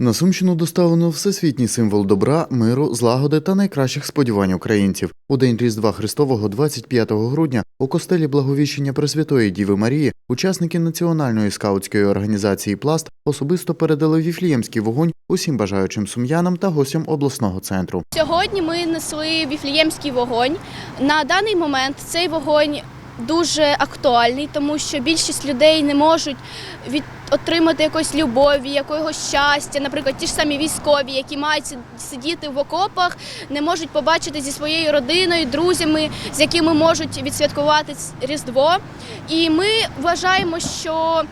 На Сумщину доставлено всесвітній символ добра, миру, злагоди та найкращих сподівань українців. У день Різдва Христового, 25 грудня, у костелі Благовіщення Пресвятої Діви Марії учасники національної скаутської організації Пласт особисто передали віфліємський вогонь усім бажаючим сум'янам та гостям обласного центру. Сьогодні ми несли віфліємський вогонь. На даний момент цей вогонь дуже актуальний, тому що більшість людей не можуть від отримати якоїсь любові, якогось щастя. Наприклад, ті ж самі військові, які мають сидіти в окопах, не можуть побачити зі своєю родиною, друзями, з якими можуть відсвяткувати Різдво. І ми вважаємо, що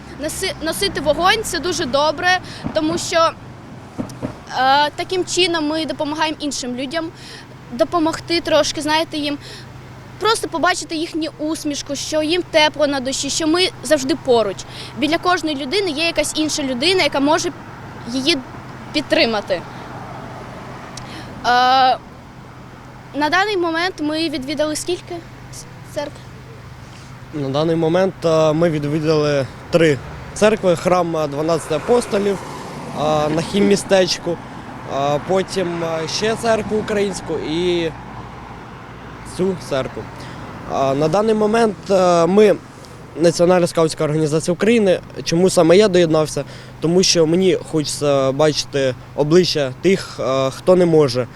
носити вогонь це дуже добре, тому що Е, Таким чином ми допомагаємо іншим людям допомогти трошки, знаєте, їм просто побачити їхню усмішку, що їм тепло на душі, що ми завжди поруч. Біля кожної людини є якась інша людина, яка може її підтримати. Е, На даний момент ми відвідали скільки церкв? На даний момент е, ми відвідали три церкви: храм е, 12 апостолів е, на хіммістечку, е, потім ще церкву українську і цю церкву. На даний момент е, ми Національна скаутська організація України. Чому саме я доєднався? Тому що мені хочеться бачити обличчя тих, е, хто не може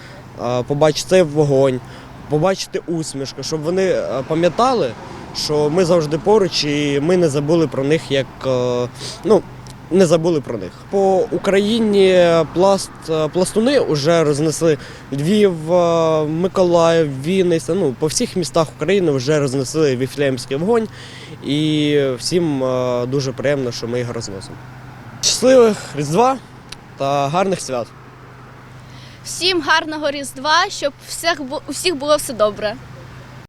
е, побачити вогонь, побачити усмішку, щоб вони пам'ятали, що ми завжди поруч і ми не забули про них як ну. Не забули про них. По Україні пласт, е, пластуни вже рознесли Львів, е, Миколаїв, Вінниця. Ну, по всіх містах України вже рознесли віфлеємський вогонь. І всім е, дуже приємно, що ми його розносимо. Щасливих Різдва та гарних свят! Всім гарного Різдва, щоб всіх, у всіх було все добре.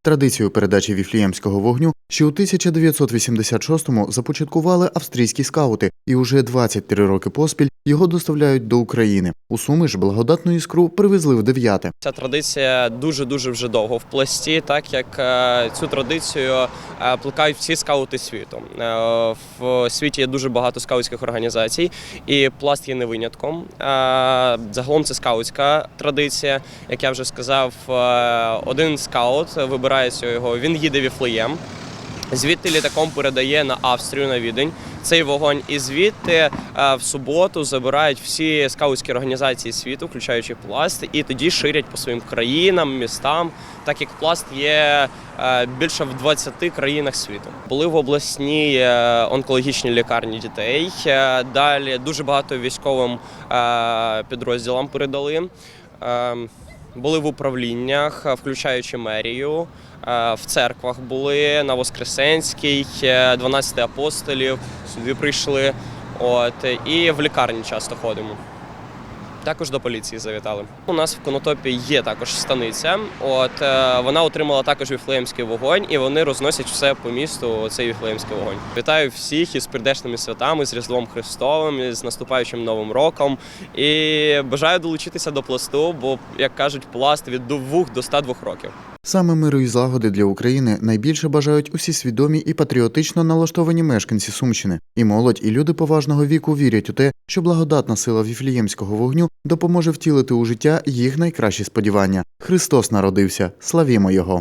Традицію передачі віфліємського вогню ще у 1986-му започаткували австрійські скаути, і уже 23 роки поспіль його доставляють до України. У Суми ж благодатну іскру привезли в дев'яте. Ця традиція дуже дуже вже довго в пласті, так як е, цю традицію е, плекають всі скаути світу. Е, В світі є дуже багато скаутських організацій, і пласт є не винятком. Загалом це скаутська традиція. Як я вже сказав, один скаут вибирається його. Він їде Віфлеєм. Звідти літаком передає на Австрію на Відень цей вогонь. І звідти е, в суботу забирають всі скаутські організації світу, включаючи пласт, і тоді ширять по своїм країнам, містам, так як пласт є е, більше в 20 країнах світу. Були в обласній е, онкологічній лікарні дітей. Далі дуже багато військовим підрозділам передали. Е, Були в управліннях, е, включаючи мерію. Е, В церквах були на Воскресенській, е, 12 апостолів, сюди прийшли. От, і в лікарні часто ходимо. Також до поліції завітали. У нас в Конотопі є також станиця. От е, вона отримала також віфлеємський вогонь, і вони розносять все по місту. Цей віфлеємський вогонь. Вітаю всіх із прийдешними святами, з Різдвом Христовим, з наступаючим новим роком. І бажаю долучитися до пласту, бо як кажуть, пласт від 2 до 102 років. Саме миру і злагоди для України найбільше бажають усі свідомі і патріотично налаштовані мешканці Сумщини. І молодь, і люди поважного віку вірять у те, що благодатна сила віфліємського вогню допоможе втілити у життя їх найкращі сподівання. Христос народився, славімо Його!